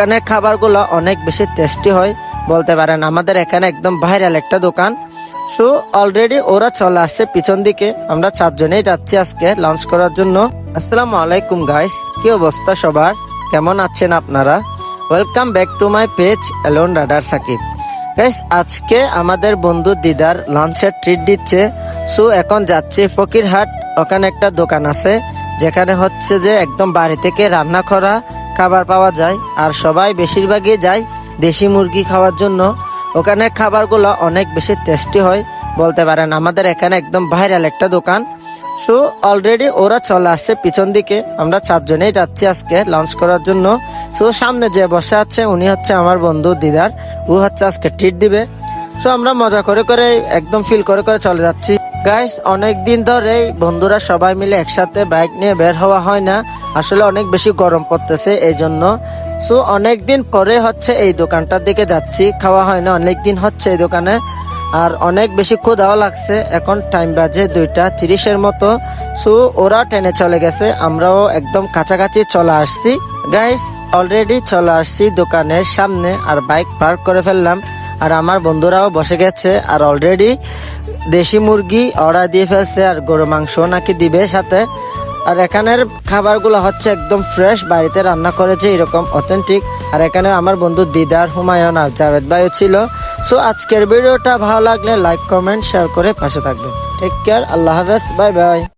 এখানের খাবারগুলো অনেক বেশি টেস্টি হয়, বলতে পারেন আমাদের এখানে একদম ভাইরাল একটা দোকান। সো অলরেডি ওরা চলে আসছে পিছন দিকে, আমরা চারজনেই যাচ্ছি আজকে লাঞ্চ করার জন্য। আসসালামু আলাইকুম গাইস কি অবস্থা সবার? কেমন আছেন আপনারা? Welcome back to my page alone rider Sakib guys আজকে আমাদের বন্ধু দিদার লাঞ্চের ট্রিট দিচ্ছে। সো এখন যাচ্ছি ফকিরহাট, ওখানে একটা দোকান আছে, যেখানে হচ্ছে যে একদম বাড়ি থেকে রান্না করা খাবার পাওয়া যায়, আর সবাই বেশিরভাগই যায় দেশি মুরগি খাওয়ার জন্য। ওখানের খাবারগুলো অনেক বেশি টেস্টি হয়, বলতে পারেন আমাদের এখানে একদম ভাইরাল একটা দোকান। সো অলরেডি ওরা চলে আসছে পিছন দিকে, আমরা চারজনেই যাচ্ছি আজকে লঞ্চ করার জন্য। সো সামনে যে বসে আছে, উনি হচ্ছে আমার বন্ধু, দিদার। ও হচ্ছে আজকে ট্রিট দিবে। সো আমরা মজা করে করে, একদম ফিল করে করে চলে যাচ্ছি। গাইস অনেক দিন ধরেই বন্ধুরা সবাই মিলে একসাথে বাইক নিয়ে বের হওয়া হয় না। আসলে অনেক বেশি গরম পড়তেছে এই জন্য সো অনেকদিন পরে হচ্ছে এই দোকানটার দিকে যাচ্ছি। খাওয়া হয় না অনেক দিন হচ্ছে এই দোকানে। আর অনেক বেশি ক্ষুধাও লাগছে। এখন টাইম বাজে দুইটা তিরিশের মতো। সো ওরা ট্রেনে চলে গেছে। আমরাও একদম কাছাকাছি চলে আসছি। গাইস অলরেডি চলে আসছি দোকানের সামনে। আর বাইক পার্ক করে ফেললাম। আর আমার বন্ধুরাও বসে গেছে। আর অলরেডি দেশি মুরগি অর্ডার দিয়ে ফেলছে। আর গরু মাংস নাকি দিবে সাথে। আর এখানের খাবারগুলো হচ্ছে একদম ফ্রেশ বাড়িতে রান্না করেছে এরকম অথেন্টিক আর এখানে আমার বন্ধু দিদার হুমায়ুন আর জাভেদ ভাইও ছিল। সো আজকের ভিডিওটা ভালো লাগলে লাইক কমেন্ট শেয়ার করে পাশে থাকবেন। টেক কেয়ার আল্লাহ হাফেজ বাই বাই